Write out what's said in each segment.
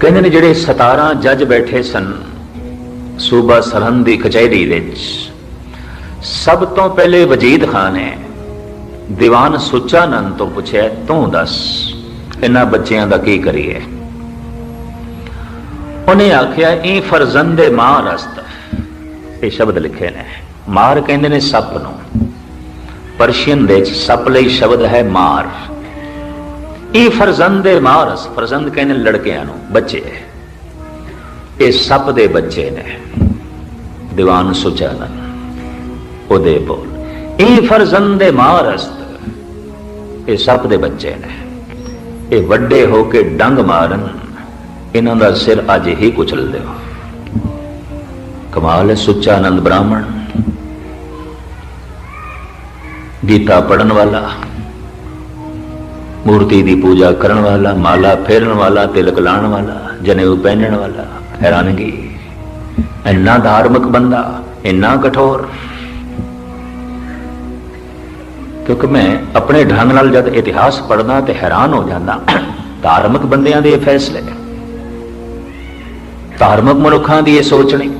ਕਹਿੰਦੇ ਨੇ ਜਿਹੜੇ 17 ਜੱਜ ਬੈਠੇ ਸਨ, ਸੂਬਾ ਸਰਹੰਦ ਦੀ ਕਚਹਿਰੀ ਵਿੱਚ, ਸਭ ਤੋਂ ਪਹਿਲੇ ਵਜੀਦ ਖਾਨ ਨੇ ਦੀਵਾਨ ਸੁਚਾਨੰਦ ਤੋਂ ਪੁੱਛਿਆ, ਤੂੰ ਦੱਸ, ਇਹਨਾਂ ਬੱਚਿਆਂ ਦਾ ਕੀ ਕਰੀਏ? ਉਹਨੇ ਆਖਿਆ, ਇਹ ਫਰਜ਼ੰਦ ਮਾਂ ਰਸਤ ਇਹ ਸ਼ਬਦ ਲਿਖੇ ਨੇ। ਮਾਰ ਕਹਿੰਦੇ ਨੇ ਸੱਪ ਨੂੰ। ਪਰਸ਼ੀਅਨ ਦੇ ਵਿੱਚ ਸੱਪ ਲਈ ਸ਼ਬਦ ਹੈ ਮਾਰ। ਇਹ ਫਰਜ਼ੰਦ ਮਾਰਸ, ਫਰਜ਼ੰਦ ਕਹਿੰਦੇ ਲੜਕਿਆਂ ਨੂੰ, ਬੱਚੇ। ਇਹ ਸੱਪ ਦੇ ਬੱਚੇ ਨੇ। ਦੀਵਾਨ ਸੁਚਾਨਨ ਉਹਦੇ ਬੋਲ। ਇਹ ਫਰਜ਼ੰਦ ਮਾਰਸਤ ਇਹ ਸੱਪ ਦੇ ਬੱਚੇ ਨੇ। ਇਹ ਵੱਡੇ ਹੋ ਕੇ ਡੰਗ ਮਾਰਨ, ਇਹਨਾਂ ਦਾ ਸਿਰ ਅੱਜ ਹੀ ਕੁਚਲ ਦਿਓ। ਕਮਾਲ ਹੈ ਸੁਚਾਨੰਦ ਬ੍ਰਾਹਮਣ। ਗੀਤਾ ਪੜਨ ਵਾਲਾ। ਮੂਰਤੀ ਦੀ ਪੂਜਾ ਕਰਨ ਵਾਲਾ, ਮਾਲਾ ਫੇਰਨ ਵਾਲਾ, ਤਿਲਕ ਲਾਣ ਵਾਲਾ, ਜਨੇਊ ਪਹਿਨਣ ਵਾਲਾ, ਹੈਰਾਨਗੀ। ਇੰਨਾ ਧਾਰਮਿਕ ਬੰਦਾ, ਇੰਨਾ ਕਠੋਰ। ਕਿਉਂਕਿ ਮੈਂ ਆਪਣੇ ਢੰਗ ਨਾਲ ਜਦ ਇਤਿਹਾਸ ਪੜ੍ਹਦਾ ਤੇ ਹੈਰਾਨ ਹੋ ਜਾਂਦਾ, ਧਾਰਮਿਕ ਬੰਦਿਆਂ ਦੇ ਇਹ ਫੈਸਲੇ। ਧਾਰਮਿਕ ਮਨੁੱਖਾਂ ਦੀ ਇਹ ਸੋਚਣੀ।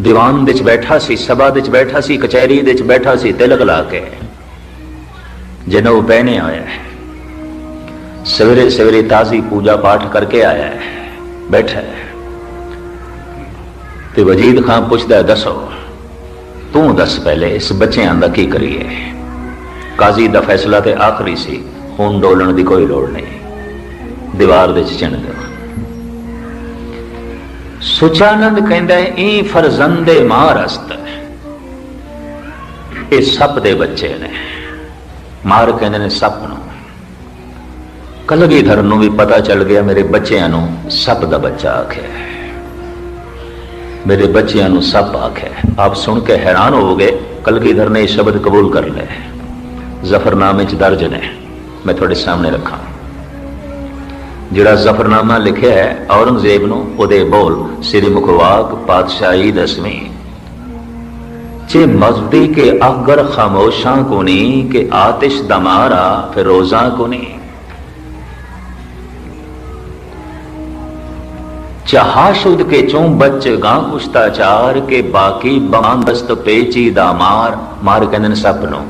ਦੀਵਾਨ ਵਿੱਚ ਬੈਠਾ ਸੀ, ਸਭਾ ਵਿੱਚ ਬੈਠਾ ਸੀ, ਕਚਹਿਰੀ ਵਿੱਚ ਬੈਠਾ ਸੀ, ਤਿਲਕ ਲਾ ਕੇ। ਜਿਹਨੂੰ ਪਹਿਨੇ ਆਇਆ ਹੈ। ਸਵੇਰੇ ਸਵੇਰੇ ਤਾਜ਼ੀ ਪੂਜਾ ਪਾਠ ਕਰਕੇ ਆਇਆ ਹੈ। ਬੈਠਾ ਹੈ। ਤੇ ਵਜੀਦ ਖਾਨ ਪੁੱਛਦਾ ਦੱਸੋ, ਤੂੰ ਦੱਸ ਪਹਿਲੇ ਇਸ ਬੱਚਿਆਂ ਦਾ ਕੀ ਕਰੀਏ? ਕਾਜ਼ੀ ਦਾ ਫੈਸਲਾ ਤੇ ਆਖਰੀ ਸੀ ਹੁਣ ਡੋਲਣ ਦੀ ਕੋਈ ਲੋੜ ਨਹੀਂ। ਦੀਵਾਰ ਦੇ ਚਿਣ ਦਿਓ ਸੁਚਾਨੰਦ ਕਹਿੰਦਾ ਹੈ ਇਹ ਫਰਜ਼ੰਦੇ ਮਾਰਸਤ ਇਹ ਸੱਪ ਦੇ ਬੱਚੇ ਨੇ। ਮਾਰ ਕਹਿੰਦੇ ਨੇ ਸੱਪ ਨੂੰ। ਕਲਗੀਧਰ ਨੂੰ ਵੀ ਪਤਾ ਚੱਲ ਗਿਆ ਮੇਰੇ ਬੱਚਿਆਂ ਨੂੰ ਸੱਪ ਦਾ ਬੱਚਾ ਆਖਿਆ ਮੇਰੇ ਬੱਚਿਆਂ ਨੂੰ ਸੱਪ ਆਖਿਆ ਆਪ ਸੁਣ ਕੇ ਹੈਰਾਨ ਹੋਵੋਗੇ, ਕਲਗੀਧਰ ਨੇ ਇਹ ਸ਼ਬਦ ਕਬੂਲ ਕਰ ਲਏ ਜ਼ਫਰਨਾਮੇ ਚ ਦਰਜ ਨੇ। ਮੈਂ ਤੁਹਾਡੇ ਸਾਹਮਣੇ ਰੱਖਾਂ। ਜਿਹੜਾ ਜ਼ਫਰਨਾਮਾ ਲਿਖਿਆ ਹੈ ਔਰੰਗਜ਼ੇਬ ਨੂੰ, ਉਹਦੇ ਬੋਲ, ਸ੍ਰੀ ਮੁਖਵਾਕ ਪਾਤਸ਼ਾਹੀ ਦਸਵੀਂ। چه مزدی که اگر خاموشا کنی که آتش دمارا فروزا کنی چها شد که چون بچگاں کشتاچار کے باقی بان دست پیچی دا ਮਾਰ ਮਾਰ ਕਹਿੰਦੇ ਨੇ ਸੱਪ ਨੂੰ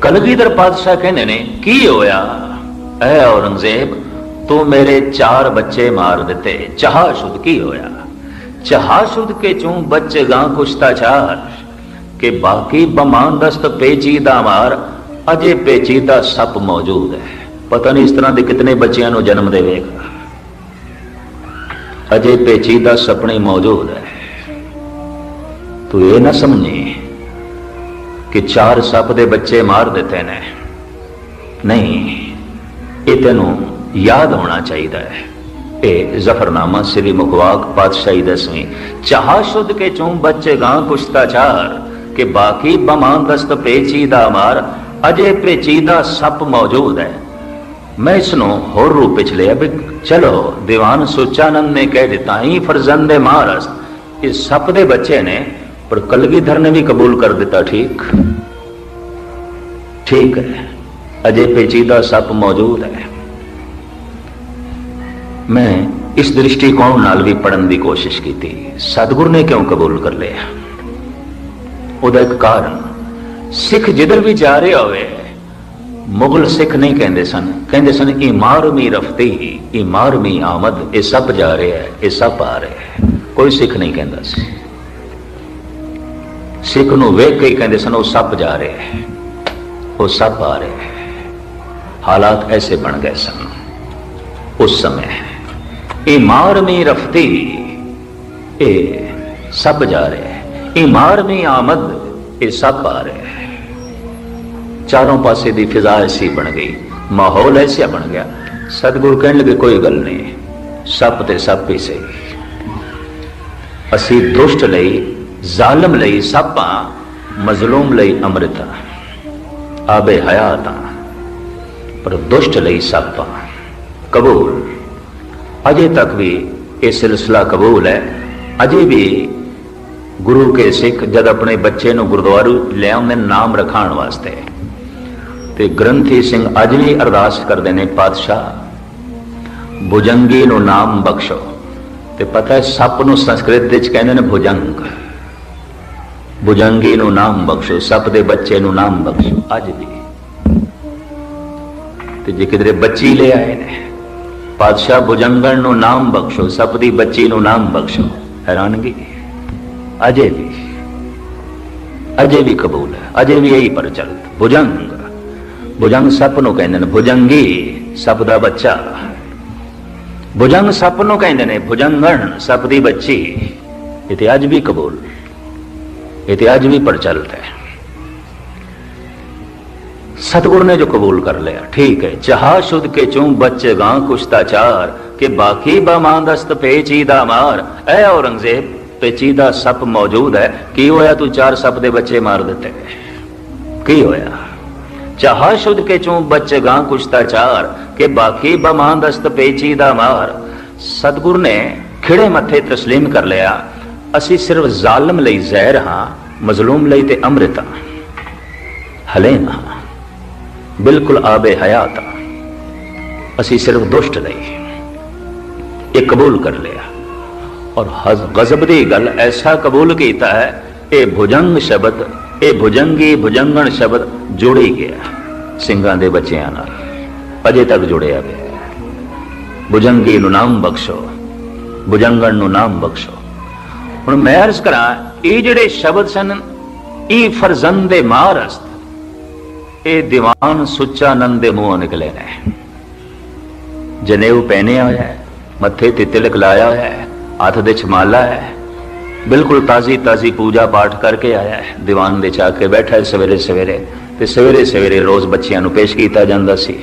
ਕਲਗੀਧਰ ਪਾਤਸ਼ਾਹ ਕਹਿੰਦੇ ਨੇ ਕੀ ਹੋਇਆ ਐ ਔਰੰਗਜ਼ੇਬ ਤੂੰ ਮੇਰੇ ਚਾਰ ਬੱਚੇ ਮਾਰ ਦਿੱਤੇ ਚਾਹ ਸ਼ੁੱਧ ਕੀ ਹੋਇਆ ਚਾਹ ਸ਼ੁੱਧ ਕੇ ਚੋਂ ਬੱਚੇ ਗਾਂ ਕੁਸ਼ਤਾ ਚਾਰ ਕਿ ਬਾਕੀ ਬਮਾਨਦਸਤ ਪੇਚੀਦਾ ਮਾਰ ਅਜੇ ਪੇਚੀਦਾ ਸੱਪ ਮੌਜੂਦ ਹੈ। ਪਤਾ ਨਹੀਂ ਇਸ ਤਰ੍ਹਾਂ ਦੇ ਕਿਤਨੇ ਬੱਚਿਆਂ ਨੂੰ ਜਨਮ ਦੇਵੇਗਾ। ਅਜੇ ਪੇਚੀਦਾ ਸੁਪਨੇ ਮੌਜੂਦ ਹੈ। ਤੂੰ ਇਹ ਨਾ ਸਮਝੀ ਕਿ ਚਾਰ ਸੱਪ ਦੇ ਬੱਚੇ ਮਾਰ ਦਿੱਤੇ ਨੇ। ਨਹੀਂ, ਇਹ ਤੈਨੂੰ ਯਾਦ ਹੋਣਾ ਚਾਹੀਦਾ ਹੈ। ਇਹ ਜ਼ਫਰਨਾਮਾ ਸ੍ਰੀ ਮੁਖਵਾਕ ਪਾਤਸ਼ਾਹੀ ਦਸਵੀਂ, ਚਾਹ ਸ਼ੁੱਧ ਕੇ ਚੋਂ ਬੱਚੇ ਗਾਂ ਕੁਸ਼ਤਾਚਾਰ। ਕਿ ਬਾਕੀ ਬਮਾਨਦਸਤ ਪੇਚੀਦਾ ਮਾਰ ਅਜੇ ਪੇਚੀਦਾ ਸੱਪ ਮੌਜੂਦ ਹੈ। ਮੈਂ ਇਸ ਨੂੰ ਹੋਰ ਰੂਪ ਵਿੱਚ ਲਿਆ ਵੀ ਚਲੋ, ਦੀਵਾਨ ਸੁਚਾਨੰਦ ਨੇ ਕਹਿ ਦਿੱਤਾ ਹੀ ਫਰਜ਼ੰਦ ਮਹਾਰਸ ਇਹ ਸੱਪ ਦੇ ਬੱਚੇ ਨੇ, ਪਰ ਕਲਗੀਧਰ ਨੇ ਵੀ ਕਬੂਲ ਕਰ ਦਿੱਤਾ, ਠੀਕ? ਠੀਕ ਹੈ, ਅਜੇ ਪੇਚੀਦਾ ਸੱਪ ਮੌਜੂਦ ਹੈ। ਮੈਂ ਇਸ ਦ੍ਰਿਸ਼ਟੀਕੋਣ ਨਾਲ ਵੀ ਪੜਨ ਦੀ ਕੋਸ਼ਿਸ਼ ਕੀਤੀ। ਸਤਿਗੁਰ ਨੇ ਕਿਉਂ ਕਬੂਲ ਕਰ ਲਿਆ? ਉਹਦਾ ਇੱਕ ਕਾਰਨ। ਸਿੱਖ ਜਿੱਧਰ ਵੀ ਜਾ ਰਿਹਾ ਹੋਵੇ, ਮੁਗਲ ਸਿੱਖ ਨਹੀਂ ਕਹਿੰਦੇ ਸਨ। ਕਹਿੰਦੇ ਸਨ ਇਹ ਮਾਰਮੀ ਰਫਤੀ ਇਹ ਮਾਰਮੀ ਆਮਦ, ਇਹ ਸਭ ਜਾ ਰਿਹਾ ਹੈ, ਇਹ ਸਭ ਆ ਰਿਹਾ ਹੈ। ਕੋਈ ਸਿੱਖ ਨਹੀਂ ਕਹਿੰਦਾ ਸੀ। ਸਿੱਖ ਨੂੰ ਵੇਖ ਕੇ ਕਹਿੰਦੇ ਸਨ, ਉਹ ਸੱਪ ਜਾ ਰਿਹਾ ਹੈ, ਉਹ ਸੱਪ ਆ ਰਿਹਾ ਹੈ। ਹਾਲਾਤ ਐਸੇ ਬਣ ਗਏ ਸਨ ਉਸ ਸਮੇਂ। ਇਹ ਮਾਰਮੀ ਰਫਤੀ ਇਹ ਸਭ ਜਾ ਰਿਹਾ ਹੈ ਇਹ ਮਾਰਮੀ ਆਮਦ, ਇਹ ਸਭ ਆ ਰਿਹਾ ਹੈ। ਚਾਰੋਂ ਪਾਸੇ ਦੀ ਫਿਜ਼ਾ ਐਸੀ ਬਣ ਗਈ, ਮਾਹੌਲ ਐਸਾ ਬਣ ਗਿਆ। ਸਤਿਗੁਰ ਕਹਿਣ ਲੱਗੇ, ਕੋਈ ਗੱਲ ਨਹੀਂ, ਸੱਪ ਤੇ ਸੱਪ ਹੀ ਸਹੀ। ਅਸੀਂ ਦੁਸ਼ਟ ਲਈ, ਜ਼ਾਲਮ ਲਈ ਸੱਪਾਂ, ਮਜ਼ਲੂਮ ਲਈ ਅੰਮ੍ਰਿਤ। ਆਬੇ ਹਯਾਤ ਹਾਂ। ਪਰ ਦੁਸ਼ਟ ਲਈ ਸੱਪਾਂ। ਕਬੂਲ। ਅਜੇ ਤੱਕ ਵੀ ਇਹ ਸਿਲਸਿਲਾ ਕਬੂਲ ਹੈ, ਅਜੇ ਵੀ ਗੁਰੂ ਕੇ ਸਿੱਖ ਜਦ ਆਪਣੇ ਬੱਚੇ ਨੂੰ ਗੁਰਦੁਆਰੂ ਲਿਆਉਂਦੇ ਨਾਮ ਰਖਾਉਣ ਵਾਸਤੇ। ਤੇ ਗ੍ਰੰਥੀ ਸਿੰਘ ਅੱਜ ਵੀ ਅਰਦਾਸ ਕਰਦੇ ਨੇ, ਪਾਤਸ਼ਾਹ, ਭੁਜੰਗੀ ਨੂੰ ਨਾਮ ਬਖਸ਼ੋ। ਤੇ ਪਤਾ ਹੈ, ਸੱਪ ਨੂੰ ਸੰਸਕ੍ਰਿਤ ਵਿੱਚ ਕਹਿੰਦੇ ਨੇ ਭੁਜੰਗ। ਭੁਜੰਗੀ ਨੂੰ ਨਾਮ ਬਖਸ਼ੋ, ਸੱਪ ਦੇ ਬੱਚੇ ਨੂੰ ਨਾਮ ਬਖਸ਼ੋ, ਅੱਜ ਵੀ। ਤੇ ਜੇ ਕਿਧਰੇ ਬੱਚੀ ਲੈ ਆਏ ਨੇ, ਪਾਤਸ਼ਾਹ, ਭੁਜੰਗਣ ਨੂੰ ਨਾਮ ਬਖਸ਼ੋ, ਸੱਪ ਦੀ ਬੱਚੀ ਨੂੰ ਨਾਮ ਬਖਸ਼ੋ। ਹੈਰਾਨਗੀ। ਅਜੇ ਵੀ ਅਜੇ ਵੀ ਕਬੂਲ ਹੈ ਅਜੇ ਵੀ ਇਹੀ ਪ੍ਰਚਲਿਤ ਭੁਜੰਗ ਭੁਜੰਗ ਸੱਪ ਨੂੰ ਕਹਿੰਦੇ ਨੇ ਭੁਜੰਗੀ ਸੱਪ ਦਾ ਬੱਚਾ ਭੁਜੰਗ ਸੱਪ ਨੂੰ ਕਹਿੰਦੇ ਨੇ ਭੁਜੰਗਣ ਸੱਪ ਦੀ ਬੱਚੀ ਇਹ ਤੇ ਅੱਜ ਵੀ ਕਬੂਲ ਇਹ ਤੇ ਅੱਜ ਵੀ ਪ੍ਰਚਲਿਤ ਹੈ सतगुरु ने जो कबूल कर लिया ठीक है जहा शुद्ध के चूं बचेगा कुश्ताचार के बाकी बमांदस्त पेचीदा मार ऐ औरंगजेब ਪੇਚੀਦਾ ਸੱਪ ਮੌਜੂਦ ਹੈ। ਕੀ ਹੋਇਆ? ਤੂੰ ਚਾਰ ਸੱਪ ਦੇ ਬੱਚੇ ਮਾਰ ਦਿੱਤੇ। ਕੀ ਹੋਇਆ? ਚਾਹਾ ਸ਼ੁੱਧ ਕੇ ਚੋਂ ਬੱਚੇਗਾ ਕੁਛ ਚਾਰ, ਕਿ ਬਾਕੀ ਬਮਾਨ ਦਸਤ ਪੇਚੀਦਾ ਮਾਰ। ਸਤਗੁਰ ਨੇ ਖਿੜੇ ਮੱਥੇ تسلیم ਕਰ ਲਿਆ। ਅਸੀਂ ਸਿਰਫ ਜ਼ਾਲਮ ਲਈ ਜ਼ਹਿਰ ਹਾਂ, ਮਜ਼ਲੂਮ ਲਈ ਤੇ ਅੰਮ੍ਰਿਤ ਹਲੇ ਨਾ। ਬਿਲਕੁਲ ਆਬੇ ਹਯਾਤ ਅਸੀਂ ਸਿਰਫ ਦੁਸ਼ਟ ਲਈ। ਇਹ ਕਬੂਲ ਕਰ ਲਿਆ। ਔਰ ਹਜ਼- ਗਜ਼ਬ ਦੀ ਗੱਲ ਐਸਾ ਕਬੂਲ ਕੀਤਾ ਹੈ, ਇਹ ਭੁਜੰਗ ਸ਼ਬਦ, ਇਹ ਭੁਜੰਗੀ ਭੁਜੰਗਣ ਸ਼ਬਦ ਜੋੜੀ ਗਿਆ ਸਿੰਘਾਂ ਦੇ ਬੱਚਿਆਂ ਨਾਲ, ਅਜੇ ਤੱਕ ਜੁੜਿਆ ਪਿਆ ਹੈ। ਭੁਜੰਗੀ ਨੂੰ ਨਾਮ ਬਖਸ਼ੋ, ਭੁਜੰਗਣ ਨੂੰ ਨਾਮ ਬਖਸ਼ੋ ਹੁਣ ਮੈਂ ਅਰਜ਼ ਕਰਾਂ, ਇਹ ਜਿਹੜੇ ਸ਼ਬਦ ਸਨ, ਇਹ ਫਰਜ਼ੰਦ ਦੇ ਮਾਰਸਤ ਇਹ ਦੀਵਾਨ ਸੁੱਚਾ ਨੰਦ ਦੇ ਮੂੰਹੋਂ ਨਿਕਲੇ ਨੇ ਜਨੇਊ ਪਹਿਨਿਆ ਹੋਇਆ ਹੈ, ਮੱਥੇ ਤੇ ਤਿਲਕ ਲਾਇਆ ਹੋਇਆ ਹੈ ਹੱਥ ਦੇ ਛਮਾਲਾ ਹੈ। ਬਿਲਕੁਲ ਤਾਜ਼ੀ ਤਾਜ਼ੀ ਪੂਜਾ ਪਾਠ ਕਰਕੇ ਆਇਆ ਹੈ। ਦੀਵਾਨ ਦੇ ਚਾ ਕੇ ਬੈਠਾ ਹੈ ਸਵੇਰੇ ਸਵੇਰੇ ਤੇ ਸਵੇਰੇ ਸਵੇਰੇ ਰੋਜ਼ ਬੱਚਿਆਂ ਨੂੰ ਪੇਸ਼ ਕੀਤਾ ਜਾਂਦਾ ਸੀ।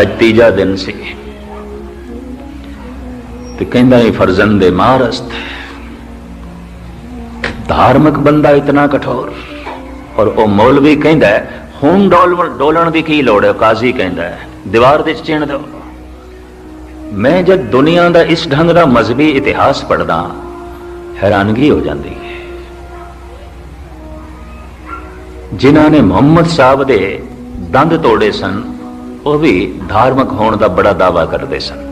ਅੱਜ ਤੀਜਾ ਦਿਨ ਸੀ। ਤੇ ਕਹਿੰਦਾ ਇਹ ਫਰਜ਼ਨ ਦੇ ਮਾਰਸਤ ਧਾਰਮਿਕ ਬੰਦਾ ਇਤਨਾ ਕਠੋਰ। ਔਰ ਉਹ ਮੌਲਵੀ ਕਹਿੰਦਾ ਹੈ, ਹੁਣ ਡੋਲਣ ਦੀ ਕੀ ਲੋੜ ਹੈ? ਕਾਜ਼ੀ ਕਹਿੰਦਾ ਹੈ, ਦੀਵਾਰ ਦੇ ਚਿਣ ਦਿਓ। ਮੈਂ ਜਦ ਦੁਨੀਆ ਦਾ ਇਸ ਢੰਗ ਦਾ ਮਜ਼ਹਬੀ ਇਤਿਹਾਸ ਪੜਦਾ ਹੈਰਾਨਗੀ ਹੋ ਜਾਂਦੀ ਹੈ। ਜਿਨ੍ਹਾਂ ਨੇ ਮੁਹੰਮਦ ਸਾਹਿਬ ਦੇ ਦੰਦ ਤੋੜੇ ਸਨ, ਉਹ ਵੀ ਧਾਰਮਿਕ ਹੋਣ ਦਾ ਬੜਾ ਦਾਵਾ ਕਰਦੇ ਸਨ।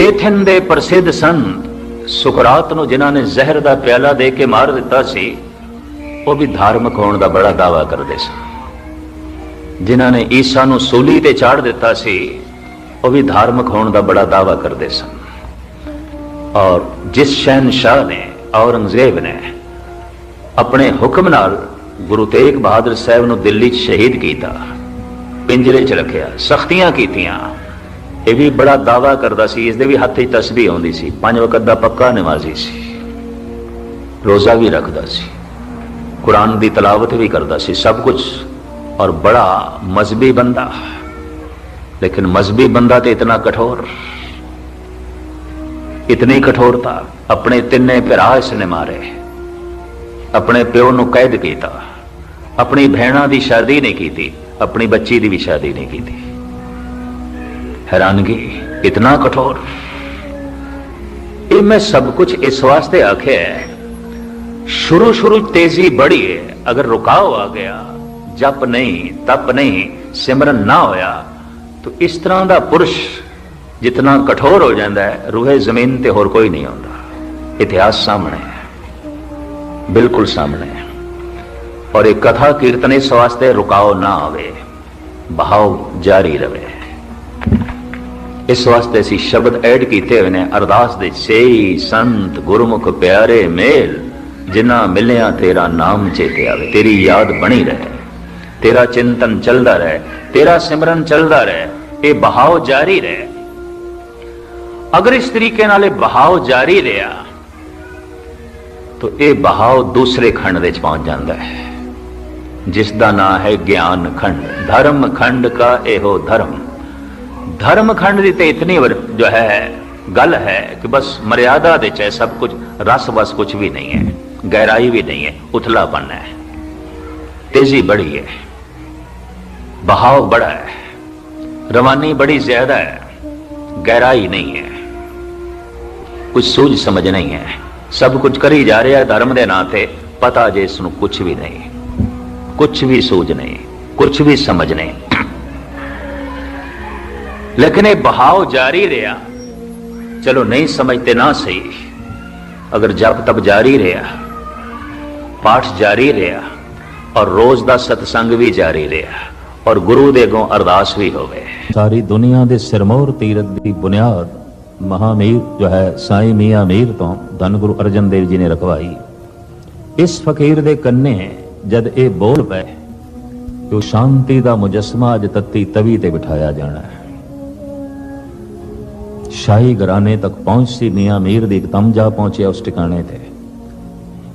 ਏਥਨ ਦੇ ਪ੍ਰਸਿੱਧ ਸੰਤ ਸੁਕਰਾਤ ਨੂੰ ਜਿਨ੍ਹਾਂ ਨੇ ਜ਼ਹਿਰ ਦਾ ਪਿਆਲਾ ਦੇ ਕੇ ਮਾਰ ਦਿੱਤਾ ਸੀ, ਉਹ ਵੀ ਧਾਰਮਿਕ ਹੋਣ ਦਾ ਬੜਾ ਦਾਵਾ ਕਰਦੇ ਸਨ। ਜਿਨ੍ਹਾਂ ਨੇ ਈਸਾ ਨੂੰ ਸੂਲੀ ਤੇ ਚਾੜ ਦਿੱਤਾ ਸੀ, ਉਹ ਵੀ ਧਾਰਮਿਕ ਹੋਣ ਦਾ ਬੜਾ ਦਾਵਾ ਕਰਦੇ ਸਨ। ਔਰ ਜਿਸ ਸ਼ਹਿਨशाह ਨੇ, ਔਰੰਗਜ਼ੇਬ ਨੇ ਆਪਣੇ ਹੁਕਮ ਨਾਲ ਗੁਰੂ ਤੇਗ ਬਹਾਦਰ ਸਾਹਿਬ ਨੂੰ ਦਿੱਲੀ 'ਚ ਸ਼ਹੀਦ ਕੀਤਾ, ਪਿੰਜਰੇ 'ਚ ਰੱਖਿਆ, ਸਖਤੀਆਂ ਕੀਤੀਆਂ, ਇਹ ਵੀ ਬੜਾ ਦਾਵਾ ਕਰਦਾ ਸੀ, ਇਸ ਦੇ ਵੀ ਹੱਥ 'ਚ ਤਸਬੀਹ ਆਉਂਦੀ ਸੀ, ਪੰਜ ਵਕਤ ਦਾ ਪੱਕਾ ਨਮਾਜ਼ੀ ਸੀ। ਰੋਜ਼ਾ ਵੀ ਰੱਖਦਾ ਸੀ, ਕੁਰਾਨ ਦੀ ਤਲਾਵਤ ਵੀ ਕਰਦਾ ਸੀ, ਸਭ ਕੁਝ ਔਰ ਬੜਾ ਮਜ਼ਬੀ ਬੰਦਾ ਲੇਕਿਨ ਮਜ਼ਬੀ ਬੰਦਾ ਤੇ ਇਤਨਾ ਕਠੋਰ ਇਤਨੀ ਕਠੋਰਤਾ ਆਪਣੇ ਤਿੰਨੇ ਭਰਾ ਇਸ ਨੇ ਮਾਰੇ ਆਪਣੇ ਪਿਓ ਨੂੰ ਕੈਦ ਕੀਤਾ ਆਪਣੀ ਭੈਣਾਂ ਦੀ ਸ਼ਾਦੀ ਨਹੀਂ ਕੀਤੀ ਆਪਣੀ ਬੱਚੀ ਦੀ ਵੀ ਸ਼ਾਦੀ ਨਹੀਂ ਕੀਤੀ ਹੈਰਾਨਗੀ ਇਤਨਾ ਕਠੋਰ ਇਹ ਮੈਂ ਸਭ ਕੁਝ ਇਸ ਵਾਸਤੇ ਆਖਿਆ ਹੈ ਸ਼ੁਰੂ ਸ਼ੁਰੂ ਤੇਜ਼ੀ ਬੜੀ ਹੈ ਅਗਰ ਰੁਕਾਓ ਆ ਗਿਆ ਜਪ ਨਹੀਂ, ਤਪ ਨਹੀਂ, ਸਿਮਰਨ ਨਾ ਹੋਇਆ, ਤਾਂ ਇਸ ਤਰ੍ਹਾਂ ਦਾ ਪੁਰਸ਼ ਜਿਤਨਾ ਕਠੋਰ ਹੋ ਜਾਂਦਾ ਹੈ, ਰੂਹੇ ਜ਼ਮੀਨ ਤੇ ਹੋਰ ਕੋਈ ਨਹੀਂ ਆਉਂਦਾ। ਇਤਿਹਾਸ ਸਾਹਮਣੇ ਹੈ। ਬਿਲਕੁਲ ਸਾਹਮਣੇ ਹੈ। ਔਰ ਇਹ ਕਥਾ ਕੀਰਤਨ ਇਸ ਵਾਸਤੇ ਰੁਕਾਓ ਨਾ ਆਵੇ ਬਹਾਵ ਜਾਰੀ ਰਵੇ। ਇਸ ਵਾਸਤੇ ਅਸੀਂ ਸ਼ਬਦ ਐਡ ਕੀਤੇ ਹੋਏ ਨੇ, ਅਰਦਾਸ ਦੇ ਸੇਈ ਸੰਤ ਗੁਰਮੁਖ ਪਿਆਰੇ ਮੇਲ, ਜਿਨ੍ਹਾਂ ਮਿਲਿਆ ਤੇਰਾ ਨਾਮ ਚੇਤੇ ਆਵੇ, ਤੇਰੀ ਯਾਦ ਬਣੀ ਰਹੇ। ਤੇਰਾ ਚਿੰਤਨ ਚੱਲਦਾ ਰਹੇ, ਤੇਰਾ ਸਿਮਰਨ ਚੱਲਦਾ ਰਹੇ, ਇਹ ਬਹਾਓ ਜਾਰੀ ਰਹੇ। ਅਗਰ ਇਸ ਤਰੀਕੇ ਨਾਲ ਇਹ ਬਹਾਓ ਜਾਰੀ ਰਿਹਾ, ਤਾਂ ਇਹ ਬਹਾਵ ਦੂਸਰੇ ਖੰਡ ਵਿੱਚ ਪਹੁੰਚ ਜਾਂਦਾ ਹੈ, ਜਿਸ ਦਾ ਨਾਮ ਹੈ ਗਿਆਨ ਖੰਡ। ਧਰਮ ਖੰਡ ਕਾ ਇਹੋ ਧਰਮ। ਧਰਮ ਖੰਡ ਦੀ ਤੇ ਇਤਨੀ ਜੋ ਹੈ, ਗੱਲ ਹੈ ਕਿ ਬਸ ਮਰਿਆਦਾ ਦੇ ਚ ਸਭ ਕੁਝ, ਰਸ ਬਸ ਕੁਝ ਵੀ ਨਹੀਂ ਹੈ, ਗਹਿਰਾਈ ਵੀ ਨਹੀਂ ਹੈ, ਉਥਲਾਪਨ ਹੈ। ਤੇਜ਼ੀ ਬੜੀ ਹੈ। बहाव बड़ा है। रवानी बड़ी ज्यादा है। गहराई नहीं है। ਕੁਝ ਸੋਝ ਸਮਝ ਨਹੀਂ ਹੈ ਸਭ ਕੁਝ ਕਰੀ ਜਾ ਰਿਹਾ ਧਰਮ ਦੇ ਨਾਂ ਤੇ ਪਤਾ ਜੇ ਇਸ ਨੂੰ ਕੁਝ ਵੀ ਨਹੀਂ ਕੁਝ ਵੀ ਸੋਝ ਨਹੀਂ ਕੁਝ ਵੀ ਸਮਝ ਨਹੀਂ ਲੇਕਿਨ ਇਹ ਬਹਾव ਜਾਰੀ ਰਿਹਾ ਚਲੋ ਨਹੀਂ ਸਮਝਤੇ ਨਾ ਸਹੀ ਅਗਰ ਜਪ ਤਪ ਜਾਰੀ ਰਿਹਾ ਪਾਠ ਜਾਰੀ ਰਿਹਾ ਔਰ ਰੋਜ਼ ਦਾ ਸਤਸੰਗ ਵੀ ਜਾਰੀ ਰਿਹਾ ਔਰ ਗੁਰੂ ਦੇ ਅੱਗੋਂ ਅਰਦਾਸ ਵੀ ਹੋਵੇ। ਸਾਰੀ ਦੁਨੀਆ ਦੇ ਸਿਰਮੌਰ ਤੀਰਥ ਦੀ ਬੁਨਿਆਦ ਮਹਾਮੀਰ, ਜੋ ਹੈ ਸਾਈ ਮੀਆਂ ਮੀਰ ਤੋਂ ਧੰਨ ਗੁਰੂ ਅਰਜਨ ਦੇਵ ਜੀ ਨੇ ਰਖਵਾਈ। ਇਸ ਫਕੀਰ ਦੇ ਕੰਨੇ ਜਦ ਇਹ ਬੋਲ ਪਏ, ਕਿ ਉਹ ਸ਼ਾਂਤੀ ਦਾ ਮੁਜਸਮਾ ਅੱਜ ਤੱਤੀ ਤਵੀ ਤੇ ਬਿਠਾਇਆ ਜਾਣਾ ਹੈ। ਸ਼ਾਹੀ ਘਰਾਣੇ ਤੱਕ ਪਹੁੰਚ ਸੀ ਮੀਆਂ ਮੀਰ ਦੀ ਇਕਦਮ ਜਾ ਪਹੁੰਚਿਆ ਉਸ ਟਿਕਾਣੇ ਤੇ।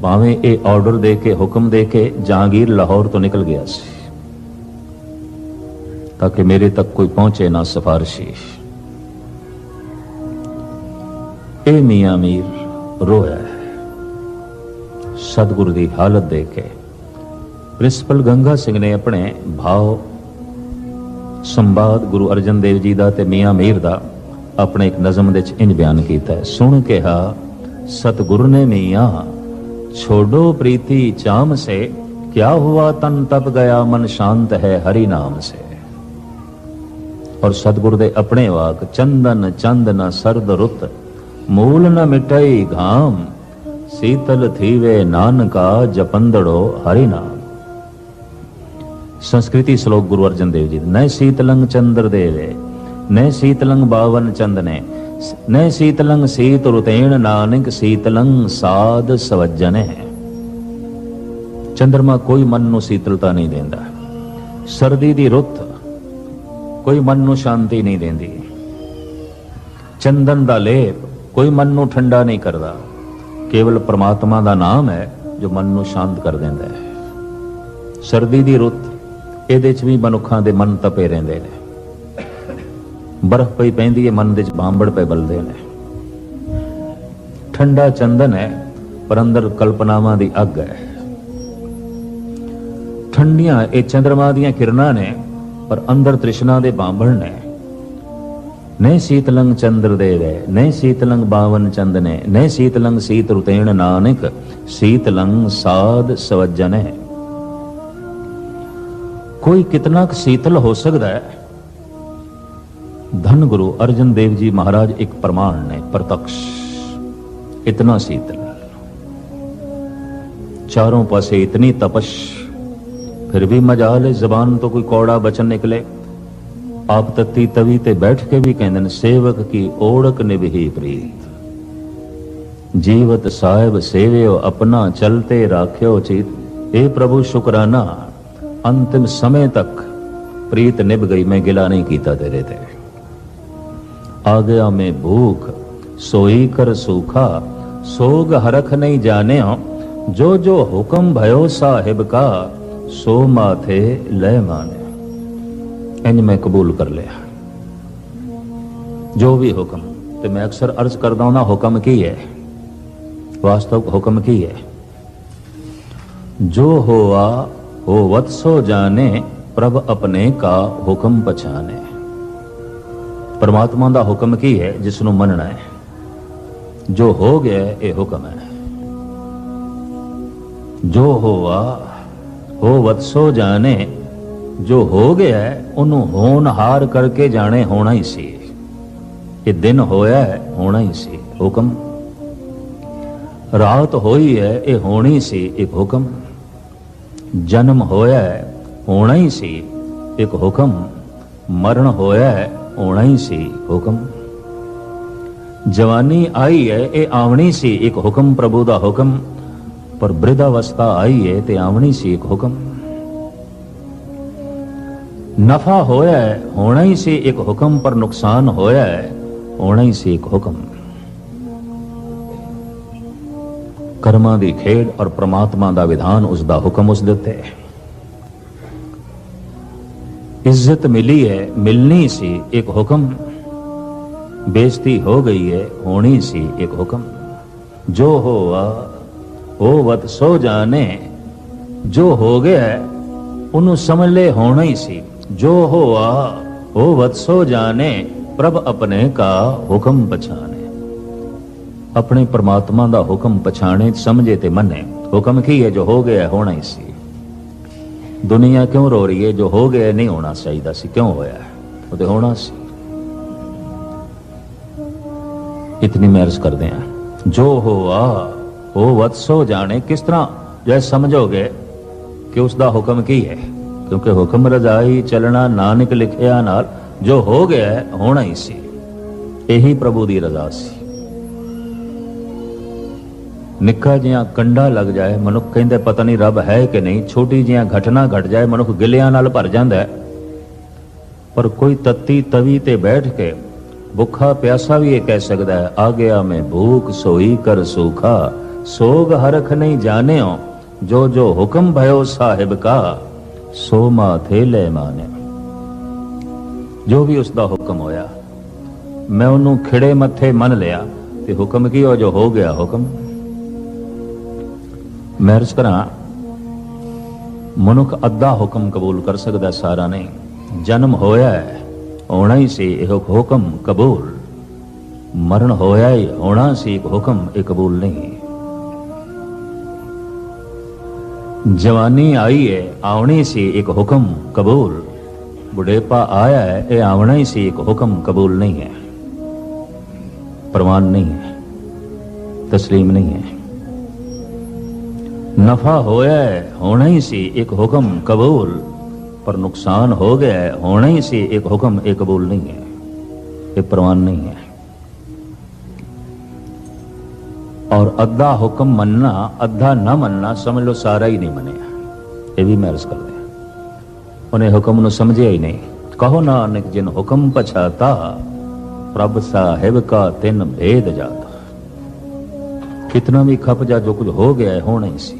ਭਾਵੇਂ ਇਹ ਆਰਡਰ ਦੇ ਕੇ, ਹੁਕਮ ਦੇ ਕੇ ਜਹਾਂਗੀਰ ਲਾਹੌਰ ਤੋਂ ਨਿਕਲ ਗਿਆ ਸੀ। ਤਾਂ ਕਿ ਮੇਰੇ ਤੱਕ ਕੋਈ ਪਹੁੰਚੇ ਨਾ ਸਿਫਾਰਸ਼ੀ ਇਹ ਮੀਆਂ ਮੀਰ ਰੋਇਆ ਹੈ। ਸਤਿਗੁਰੂ ਦੀ ਹਾਲਤ ਦੇਖ ਕੇ ਪ੍ਰਿੰਸੀਪਲ ਗੰਗਾ ਸਿੰਘ ਨੇ ਆਪਣੇ ਭਾਵ ਸੰਵਾਦ ਗੁਰੂ ਅਰਜਨ ਦੇਵ ਜੀ ਦਾ ਤੇ ਮੀਆਂ ਮੀਰ ਦਾ ਆਪਣੇ ਇੱਕ ਨਜ਼ਮ ਦੇ ਵਿੱਚ ਇੰਜ ਬਿਆਨ ਕੀਤਾ ਹੈ। ਸੁਣ ਕਿਹਾ ਸਤਿਗੁਰੂ ਨੇ ਮੀਆਂ ਛੋੜੋ ਪ੍ਰੀਤੀ ਚਾਮ ਸੇ, ਕਿਆ ਹੁਆ ਤਨ ਤਪ ਗਿਆ ਮਨ ਸ਼ਾਂਤ ਹੈ ਹਰੀ ਨਾਮ ਸੇ। ਔਰ ਸਤਿਗੁਰ ਦੇ ਆਪਣੇ ਵਾਕ, ਚੰਦਨ ਚੰਦ ਨ ਸਰਦ ਰੁੱਤ, ਮੂਲ ਨ ਮਿਟਈ ਘਾਮ, ਸੀਤਲ ਥੀਵੇ ਨਾਨਕਾ ਜਪੰਦੜੋ ਹਰੀ ਨਾਮ। ਸੰਸਕ੍ਰਿਤੀ ਸ਼ਲੋਕ ਗੁਰੂ ਅਰਜਨ ਦੇਵ ਜੀ ਨੈ ਸੀਤਲੰਗ ਚੰਦਰ ਦੇਵੇ ਨੈ ਸੀਤਲੰਗ ਬਾਵਨ ਚੰਦਨੇ ਨੈ ਸੀਤਲੰਗ ਸੀਤ ਰੁਤੇਣ ਨਾਨਕ, ਸੀਤਲੰਗ ਸਾਧ ਸਵਜਨੇ। ਚੰਦਰਮਾ ਕੋਈ ਮਨ ਨੂੰ ਸੀਤਲਤਾ ਨਹੀਂ ਦਿੰਦਾ। ਸਰਦੀ ਦੀ ਰੁੱਤ ਕੋਈ ਮਨ ਨੂੰ ਸ਼ਾਂਤੀ ਨਹੀਂ ਦਿੰਦੀ। ਚੰਦਨ ਦਾ ਲੇਪ ਕੋਈ ਮਨ ਨੂੰ ਠੰਡਾ ਨਹੀਂ ਕਰਦਾ। ਕੇਵਲ ਪ੍ਰਮਾਤਮਾ ਦਾ ਨਾਮ ਹੈ, ਜੋ ਮਨ ਨੂੰ ਸ਼ਾਂਤ ਕਰ ਦਿੰਦਾ ਹੈ। ਸਰਦੀ ਦੀ ਰੁੱਤ ਇਹਦੇ 'ਚ ਵੀ ਮਨੁੱਖਾਂ ਦੇ ਮਨ ਤਪੇ ਰਹਿੰਦੇ ਨੇ। ਬਰਫ਼ ਪਈ ਪੈਂਦੀ ਹੈ, ਮਨ ਦੇ 'ਚ ਬਾਂਬੜ ਪਏ ਬਲਦੇ ਨੇ। ਠੰਡਾ ਚੰਦਨ ਹੈ, ਪਰ ਅੰਦਰ ਕਲਪਨਾਵਾਂ ਦੀ ਅੱਗ ਹੈ। ਠੰਡੀਆਂ ਇਹ ਚੰਦਰਮਾ ਦੀਆਂ ਕਿਰਨਾਂ ਨੇ ਪਰ ਅੰਦਰ ਤ੍ਰਿਸ਼ਨਾ ਦੇ ਬਾਂਬੜ ਨੇ। ਨੈ ਸੀਤਲੰਗ ਚੰਦਰ ਦੇਵੇ ਨੈ ਸੀਤਲੰਗ ਬਾਵਨ ਚੰਦਨੇ ਨੈ ਸੀਤਲੰਗ ਸੀਤ ਰੁਤੇਣ ਨਾਨਕ, ਸੀਤਲੰਗ ਸਾਧ ਸਵਜਨੇ। ਕੋਈ ਕਿਤਨਾ ਕੁ ਸੀਤਲ ਹੋ ਸਕਦਾ ਹੈ? ਧੰਨ ਗੁਰੂ ਅਰਜਨ ਦੇਵ ਜੀ ਮਹਾਰਾਜ ਇੱਕ ਪ੍ਰਮਾਣ ਨੇ, ਪ੍ਰਤਕਸ਼। ਇਤਨਾ ਸੀਤਲ। ਚਾਰੋਂ ਪਾਸੇ ਇਤਨੀ ਤਪਸ਼। ਫਿਰ ਵੀ ਮਜਾਲ ਹੈ ਜ਼ਬਾਨ ਤੋਂ ਕੋਈ ਕੌੜਾ ਬਚਨ ਨਿਕਲੇ ਆਪ ਤਤੀ ਤਵੀ ਤੇ ਬੈਠ ਕੇ ਵੀ ਕਹਿੰਦੇ ਨੇ ਸੇਵਕ ਕੀ ਓੜਕ ਨਿਭੀ ਪ੍ਰੀਤ ਜੀਵਤ ਸਾਹਿਬ ਸੇਵਿਓ ਆਪਣਾ ਚਲਤੇ ਰਾਖਿਓ ਚਿਤ ਇਹ ਪ੍ਰਭੂ ਸ਼ੁਕਰਾਨਾ ਅੰਤਿਮ ਸਮੇਂ ਤੱਕ ਪ੍ਰੀਤ ਨਿਭ ਗਈ ਮੈਂ ਗਿਲਾ ਨਹੀਂ ਕੀਤਾ ਤੇਰੇ ਤੇ ਆ ਗਿਆ ਮੈਂ ਭੂਖ ਸੋਈ ਕਰ ਸੂਖਾ ਸੋਗ ਹਰਖ ਨਹੀਂ ਜਾਣਿਆ ਜੋ ਜੋ ਹੁਕਮ ਭਇਓ ਸਾਹਿਬ ਕਾ ਸੋ ਮਾਥੇ ਲੈ ਮਾਨੇ। ਇੰਜ ਮੈਂ ਕਬੂਲ ਕਰ ਲਿਆ। ਜੋ ਵੀ ਹੁਕਮ, ਤੇ ਮੈਂ ਅਕਸਰ ਅਰਜ਼ ਕਰਦਾ ਹਾਂ ਹੁਕਮ ਕੀ ਹੈ? ਵਾਸਤਵ ਹੁਕਮ ਕੀ ਹੈ? ਜੋ ਹੋਆ, ਹੋਵਤ ਸੋ ਜਾਣੇ, ਪ੍ਰਭ ਆਪਣੇ ਕਾ ਹੁਕਮ ਪਛਾਨੇ ਪਰਮਾਤਮਾ ਦਾ ਹੁਕਮ ਕੀ ਹੈ, ਜਿਸ ਨੂੰ ਮੰਨਣਾ ਹੈ? ਜੋ ਹੋ ਗਿਆ, ਇਹ ਹੁਕਮ ਹੈ। ਜੋ ਹੋਆ ਹੋ ਸੋ ਜਾਣੇ, ਜੋ ਹੋ ਗਿਆ ਉਹਨੂੰ ਹੋਣਹਾਰ ਕਰਕੇ ਜਾਣੇ ਹੋਣਾ ਹੀ ਸੀ। ਇਹ ਦਿਨ ਹੋਇਆ ਹੋਣਾ ਹੀ ਸੀ, ਹੁਕਮ। ਰਾਤ ਹੋਈ ਹੈ, ਇਹ ਹੋਣੀ ਸੀ ਇੱਕ ਹੁਕਮ। ਜਨਮ ਹੋਇਆ ਹੋਣਾ ਹੀ ਸੀ ਇੱਕ ਹੁਕਮ। ਮਰਨ ਹੋਇਆ ਹੋਣਾ ਹੀ ਸੀ ਹੁਕਮ। ਜਵਾਨੀ ਆਈ ਹੈ, ਇਹ ਆਉਣੀ ਸੀ ਇੱਕ ਹੁਕਮ, ਪ੍ਰਭੂ ਦਾ ਹੁਕਮ। ਪਰ ਬ੍ਰਿਧ ਅਵਸਥਾ ਆਈ ਹੈ ਤੇ ਆਵਣੀ ਸੀ ਇੱਕ ਹੁਕਮ। ਨਫਾ ਹੋਇਆ ਹੋਣਾ ਹੀ ਸੀ ਇੱਕ ਹੁਕਮ, ਪਰ ਨੁਕਸਾਨ ਹੋਇਆ ਹੋਣਾ ਹੀ ਸੀ ਇੱਕ ਹੁਕਮ। ਕਰਮਾਂ ਦੀ ਖੇਡ ਔਰ ਪ੍ਰਮਾਤਮਾ ਦਾ ਵਿਧਾਨ ਉਸ ਦਾ ਹੁਕਮ ਉਸ ਦਿੱਤੇ। ਇੱਜ਼ਤ ਮਿਲੀ ਹੈ, ਮਿਲਣੀ ਸੀ ਇੱਕ ਹੁਕਮ। ਬੇਇੱਜ਼ਤੀ ਹੋ ਗਈ ਹੈ, ਹੋਣੀ ਸੀ ਇੱਕ ਹੁਕਮ। ਜੋ ਹੋਆ ਹੋਵਤ ਸੋ ਜਾਣੇ, ਜੋ ਹੋ ਗਿਆ, ਉਹਨੂੰ ਸਮਝ ਲੈ ਹੋਣਾ ਹੀ ਸੀ। ਜੋ ਹੋਆ, ਹੋਵਤ ਸੋ ਜਾਣੇ, ਪ੍ਰਭ ਆਪਣੇ ਕਾ ਹੁਕਮ ਪਛਾਣੇ। ਆਪਣੇ ਪ੍ਰਮਾਤਮਾ ਦਾ ਹੁਕਮ ਪਛਾਣੇ, ਸਮਝੇ ਤੇ ਮੰਨੇ। ਹੁਕਮ ਕੀ ਹੈ ਜੋ ਹੋ ਗਿਆ, ਹੋਣਾ ਹੀ ਸੀ। ਦੁਨੀਆ ਕਿਉਂ ਰੋ ਰਹੀ ਹੈ, ਜੋ ਹੋ ਗਿਆ, ਨਹੀਂ ਹੋਣਾ ਚਾਹੀਦਾ ਸੀ। ਕਿਉਂ ਹੋਇਆ? ਉਹ ਤੇ ਹੋਣਾ ਸੀ। ਇਤਨੀ ਮਹਿਰਸ ਕਰਦੇ ਆ ਜੋ ਹੋਆ ਉਹ ਵਤਸੋ ਜਾਣੇ ਕਿਸ ਤਰ੍ਹਾਂ? ਜੈ ਸਮਝੋਗੇ ਕਿ ਉਸ ਦਾ ਹੁਕਮ ਕੀ ਹੈ? ਕਿਉਂਕਿ ਹੁਕਮ ਰਜ਼ਾਈ ਚੱਲਣਾ ਨਾਨਕ ਲਿਖਿਆ ਨਾਲ ਜੋ ਹੋ ਗਿਆ ਹੋਣਾ ਹੀ ਸੀ। ਇਹੀ ਪ੍ਰਭੂ ਦੀ ਰਜ਼ਾ ਸੀ। ਨਿੱਕਾ ਜਿਹਾ ਕੰਡਾ ਲੱਗ ਜਾਏ, ਮਨੁੱਖ ਕਹਿੰਦੇ ਪਤਾ ਨਹੀਂ ਰੱਬ ਹੈ ਕਿ ਨਹੀਂ, ਛੋਟੀ ਜਿਹਾ ਘਟਨਾ ਘਟ ਜਾਏ, ਮਨੁੱਖ ਗਿਲਿਆਂ ਨਾਲ ਭਰ ਜਾਂਦਾ ਪਰ ਕੋਈ ਤੱਤੀ ਤਵੀ ਤੇ ਬੈਠ ਕੇ ਭੁੱਖਾ ਪਿਆਸਾ ਵੀ ਇਹ ਕਹਿ ਸਕਦਾ ਹੈ, ਆ ਗਿਆ ਮੈਂ ਭੂਖ, ਸੋਈ ਕਰ ਸੂਖਾ। ਸੋਗ ਹਰਖ ਨਹੀਂ ਜਾਣਿਓ, ਜੋ ਜੋ ਹੁਕਮ ਭਇਓ ਸਾਹਿਬ ਕਾ ਸੋ ਮਾਥੇ ਲੈ ਮਾਨੇ ਜੋ ਵੀ ਉਸ ਦਾ ਹੁਕਮ ਹੋਇਆ, ਮੈਂ ਉਹਨੂੰ ਖਿੜੇ ਮੱਥੇ ਮੰਨ ਲਿਆ, ਤੇ ਹੁਕਮ ਕੀ ਹੋ ਜੋ ਹੋ ਗਿਆ ਹੁਕਮ? ਮੈਂ ਅਰਜ਼ ਕਰਾਂ, ਮਨੁੱਖ ਅੱਧਾ ਹੁਕਮ ਕਬੂਲ ਕਰ ਸਕਦਾ ਸਾਰਾ ਨਹੀਂ, ਜਨਮ ਹੋਇਆ ਹੈ, ਹੋਣਾ ਹੀ ਸੀ ਇਹ ਹੁਕਮ ਕਬੂਲ। ਮਰਨ ਹੋਇਆ ਹੀ ਹੋਣਾ ਸੀ ਇੱਕ ਹੁਕਮ, ਇਹ ਕਬੂਲ ਨਹੀਂ। ਜਵਾਨੀ ਆਈ ਹੈ ਆਉਣੀ ਸੀ ਇੱਕ ਹੁਕਮ ਕਬੂਲ ਬੁਢੇਪਾ ਆਇਆ ਹੈ ਇਹ ਆਉਣਾ ਹੀ ਸੀ ਇੱਕ ਹੁਕਮ ਕਬੂਲ ਨਹੀਂ ਹੈ ਪ੍ਰਮਾਨ ਨਹੀਂ ਹੈ ਤਸਲੀਮ ਨਹੀਂ ਹੈ ਨਫਾ ਹੋਇਆ ਹੈ ਹੋਣਾ ਹੀ ਸੀ ਇੱਕ ਹੁਕਮ ਕਬੂਲ ਪਰ ਨੁਕਸਾਨ ਹੋ ਗਿਆ ਹੈ ਹੋਣਾ ਹੀ ਸੀ ਇੱਕ ਹੁਕਮ ਇਹ ਕਬੂਲ ਨਹੀਂ ਹੈ ਇਹ ਔਰ ਅੱਧਾ ਹੁਕਮ ਮੰਨਣਾ, ਅੱਧਾ ਨਾ ਮੰਨਣਾ, ਸਮਝ ਲਓ ਸਾਰਾ ਹੀ ਨਹੀਂ ਮੰਨਿਆ। ਇਹ ਵੀ ਮੈਂ ਅਰਜ਼ ਕਰਦੇ ਉਹਨੇ ਹੁਕਮ ਨੂੰ ਸਮਝਿਆ ਹੀ ਨਹੀਂ। ਕਹੋ ਨਾਨਕ, ਜਿਨ ਹੁਕਮ ਪਛਾਤਾ, ਪ੍ਰਭ ਸਾਹਿਬ ਕਾ ਤਿੰਨ ਭੇਦ ਜਾਤਾ। ਕਿਤਨਾ ਵੀ ਖਪ ਜਾ ਜੋ ਕੁਝ ਹੋ ਗਿਆ ਹੋਣਾ ਹੀ ਸੀ।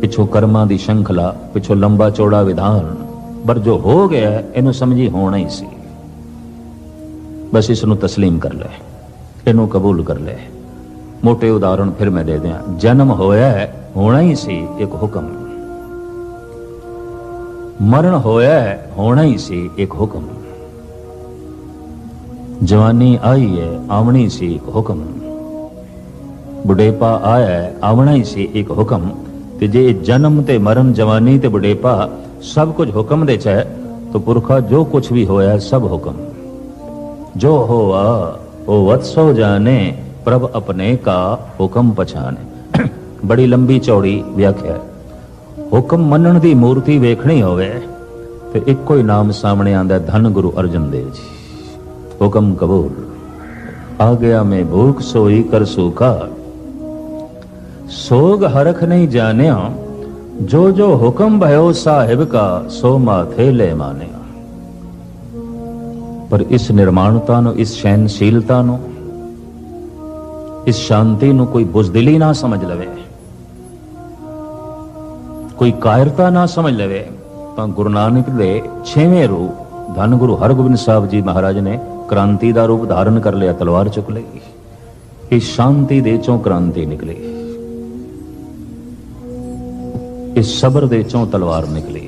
ਪਿਛੋ ਕਰਮਾਂ ਦੀ ਸ਼ੰਖਲਾ, ਪਿਛੋ ਲੰਬਾ ਚੌੜਾ ਵਿਧਾਨ, ਪਰ ਜੋ ਹੋ ਗਿਆ, ਇਹਨੂੰ ਸਮਝੀ ਹੋਣਾ ਹੀ ਸੀ। ਬਸ ਇਸ ਨੂੰ ਤਸਲੀਮ ਕਰ ਲੈ। ਇਹਨੂੰ ਕਬੂਲ ਕਰ ਲੈ ਮੋਟੇ ਉਦਾਹਰਣ ਫਿਰ ਮੈਂ ਦੇ ਦਿਆਂ। ਜਨਮ ਹੋਇਆ ਹੈ, ਹੋਣਾ ਹੀ ਸੀ, ਇੱਕ ਹੁਕਮ। ਮਰਨ ਹੋਇਆ ਹੈ, ਹੋਣਾ ਹੀ ਸੀ, ਇੱਕ ਹੁਕਮ। ਜਵਾਨੀ ਆਈ ਹੈ, ਆਵਣੀ ਸੀ, ਇੱਕ ਹੁਕਮ। ਬੁਢੇਪਾ ਆਇਆ ਹੈ, ਆਵਣਾ ਹੀ ਸੀ, ਇੱਕ ਹੁਕਮ। ਤੇ ਜੇ ਜਨਮ ਤੇ ਮਰਨ, ਜਵਾਨੀ ਤੇ ਬੁਢੇਪਾ ਸਭ ਕੁਝ ਹੁਕਮ ਦੇ ਚ ਹੈ, ਤਾਂ ਪੁਰਖਾ ਜੋ ਕੁਝ ਵੀ ਹੋਇਆ ਸਭ ਹੁਕਮ। ਜੋ ਹੋਆ ਉਹ ਵਤਸੋ ਜਾਣੇ, ਪ੍ਰਭ ਆਪਣੇ ਕਾ ਹੁਕਮ ਪਛਾਣੇ। ਬੜੀ ਲੰਬੀ ਚੌੜੀ ਵਿਆਖਿਆ ਹੈ। ਹੁਕਮ ਮੰਨਣ ਦੀ ਮੂਰਤੀ ਵੇਖਣੀ ਹੋਵੇ, ਤੇ ਇੱਕੋ ਹੀ ਨਾਮ ਸਾਹਮਣੇ ਆਂਦਾ ਧੰਨ ਗੁਰੂ ਅਰਜਨ ਦੇਵ ਜੀ। ਹੁਕਮ ਕਬੂਲ। ਆ ਗਿਆ ਮੈਂ ਭੂਖ, ਸੋਈ ਕਰ ਸੂਖਾ। ਸੋਗ ਹਰਖ ਨਹੀਂ ਜਾਣਿਆ ਜੋ ਜੋ ਹੁਕਮ ਭਇਓ ਸਾਹਿਬ ਕਾ, ਸੋ ਮਾਥੇ ਲੈ ਮਾਨਿਆ ਪਰ ਇਸ ਨਿਰਮਾਣਤਾ ਨੂੰ, ਇਸ ਸ਼ੈਨਸ਼ੀਲਤਾ ਨੂੰ, ਇਸ ਸ਼ਾਂਤੀ ਨੂੰ ਕੋਈ ਬੁਜ਼ਦਿਲੀ ਨਾ ਸਮਝ ਲਵੇ। ਕੋਈ ਕਾਇਰਤਾ ਨਾ ਸਮਝ ਲਵੇ। ਤਾਂ ਗੁਰੂ ਨਾਨਕ ਦੇ 6ਵੇਂ ਰੂਪ ਧੰਨ ਗੁਰੂ ਹਰਗੋਬਿੰਦ ਸਾਹਿਬ ਜੀ ਮਹਾਰਾਜ ਨੇ ਕ੍ਰਾਂਤੀ ਦਾ ਰੂਪ ਧਾਰਨ ਕਰ ਲਿਆ, ਤਲਵਾਰ ਚੁੱਕ ਲਈ। ਇਸ ਸ਼ਾਂਤੀ ਦੇ ਚੋਂ ਕ੍ਰਾਂਤੀ ਨਿਕਲੀ। ਇਸ ਸਬਰ ਦੇ ਚੋਂ ਤਲਵਾਰ ਨਿਕਲੀ।